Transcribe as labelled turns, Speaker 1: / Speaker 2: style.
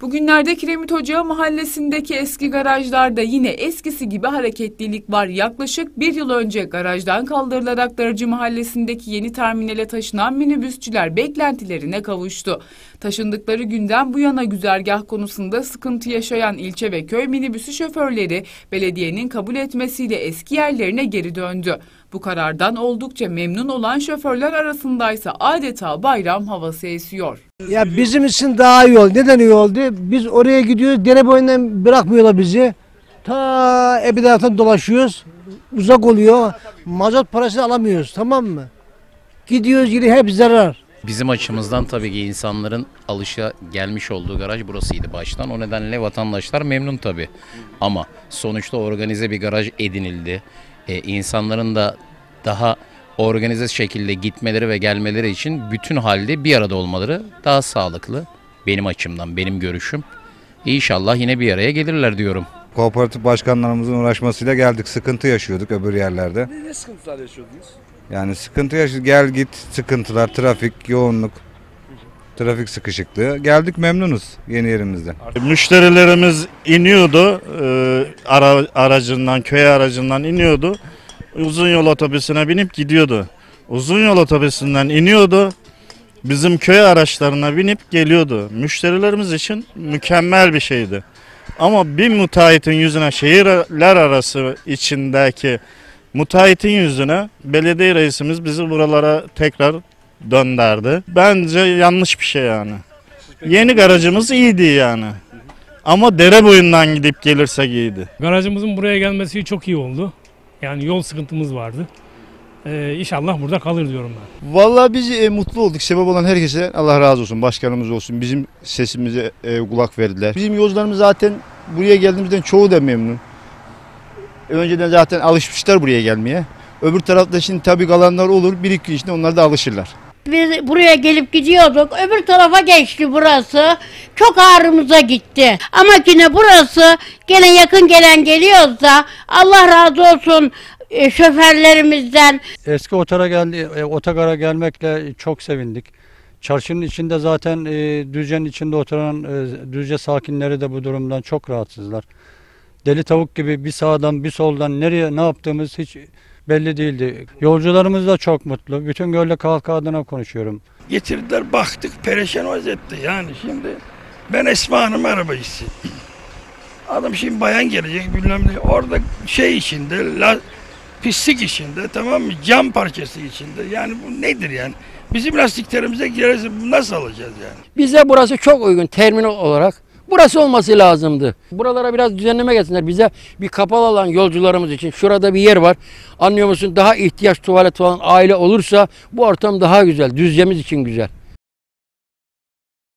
Speaker 1: Bugünlerde Kiremit Ocağı mahallesindeki eski garajlarda yine eskisi gibi hareketlilik var. Yaklaşık bir yıl önce garajdan kaldırılarak Darıcı mahallesindeki yeni terminale taşınan minibüsçüler beklentilerine kavuştu. Taşındıkları günden bu yana güzergah konusunda sıkıntı yaşayan ilçe ve köy minibüsü şoförleri belediyenin kabul etmesiyle eski yerlerine geri döndü. Bu karardan oldukça memnun olan şoförler arasındaysa adeta bayram havası esiyor.
Speaker 2: Ya bizim için daha iyi oldu. Neden iyi oldu? Biz oraya gidiyoruz. Dere boyundan bırakmıyorlar bizi. Ta Ebidat'tan dolaşıyoruz. Uzak oluyor. Mazot parası alamıyoruz. Tamam mı? Gidiyoruz yine hep zarar.
Speaker 3: Bizim açımızdan tabii ki insanların alışa gelmiş olduğu garaj burasıydı baştan. O nedenle vatandaşlar memnun tabii. Ama sonuçta organize bir garaj edinildi. Ee, insanların da daha organize şekilde gitmeleri ve gelmeleri için bütün halde bir arada olmaları daha sağlıklı. Benim açımdan, benim görüşüm. İnşallah yine bir araya gelirler diyorum.
Speaker 4: Kooperatif başkanlarımızın uğraşmasıyla geldik. Sıkıntı yaşıyorduk öbür yerlerde.
Speaker 5: Ne sıkıntılar yaşıyordunuz?
Speaker 4: Yani sıkıntı yaşıyoruz. Gel git sıkıntılar, trafik, yoğunluk, trafik sıkışıklığı. Geldik memnunuz yeni yerimizde.
Speaker 6: Müşterilerimiz iniyordu e, ara, aracından, köy aracından iniyordu. Uzun yol otobüsüne binip gidiyordu. Uzun yol otobüsünden iniyordu. Bizim köy araçlarına binip geliyordu. Müşterilerimiz için mükemmel bir şeydi. Ama bir müteahhitin yüzüne şehirler arası içindeki müteahhitin yüzüne belediye reisimiz bizi buralara tekrar dönderdi. Bence yanlış bir şey yani. Yeni garajımız iyiydi yani. Ama dere boyundan gidip gelirsek iyiydi.
Speaker 7: Garajımızın buraya gelmesi çok iyi oldu. Yani yol sıkıntımız vardı. Ee, inşallah burada kalır diyorum ben.
Speaker 8: Vallahi biz e, mutlu olduk. Sebep olan herkese Allah razı olsun. Başkanımız olsun. Bizim sesimize e, kulak verdiler. Bizim yolcularımız zaten buraya geldiğimizden çoğu da memnun. Önceden zaten alışmışlar buraya gelmeye. Öbür tarafta şimdi tabii kalanlar olur. Bir iki gün içinde onlar da alışırlar.
Speaker 9: Biz buraya gelip gidiyorduk. Öbür tarafa geçti burası. Çok ağrımıza gitti. Ama yine burası gene yakın gelen geliyorsa Allah razı olsun e, şoförlerimizden.
Speaker 10: Eski otara geldi, e, otogara gelmekle çok sevindik. Çarşının içinde zaten e, Düzce'nin içinde oturan e, Düzce sakinleri de bu durumdan çok rahatsızlar. Deli tavuk gibi bir sağdan bir soldan nereye ne yaptığımız hiç belli değildi. Yolcularımız da çok mutlu. Bütün Gölle halkı adına konuşuyorum.
Speaker 5: Getirdiler baktık perişan vaziyette yani şimdi ben Esma Hanım arabacısı. Adam şimdi bayan gelecek bilmem ne orada şey içinde la, pislik içinde tamam mı cam parçası içinde yani bu nedir yani bizim lastiklerimize girerse nasıl alacağız yani?
Speaker 11: Bize burası çok uygun terminal olarak. Burası olması lazımdı. Buralara biraz düzenleme gelsinler. Bize bir kapalı alan yolcularımız için. Şurada bir yer var. Anlıyor musun? Daha ihtiyaç tuvalet falan aile olursa bu ortam daha güzel. Düzcemiz için güzel.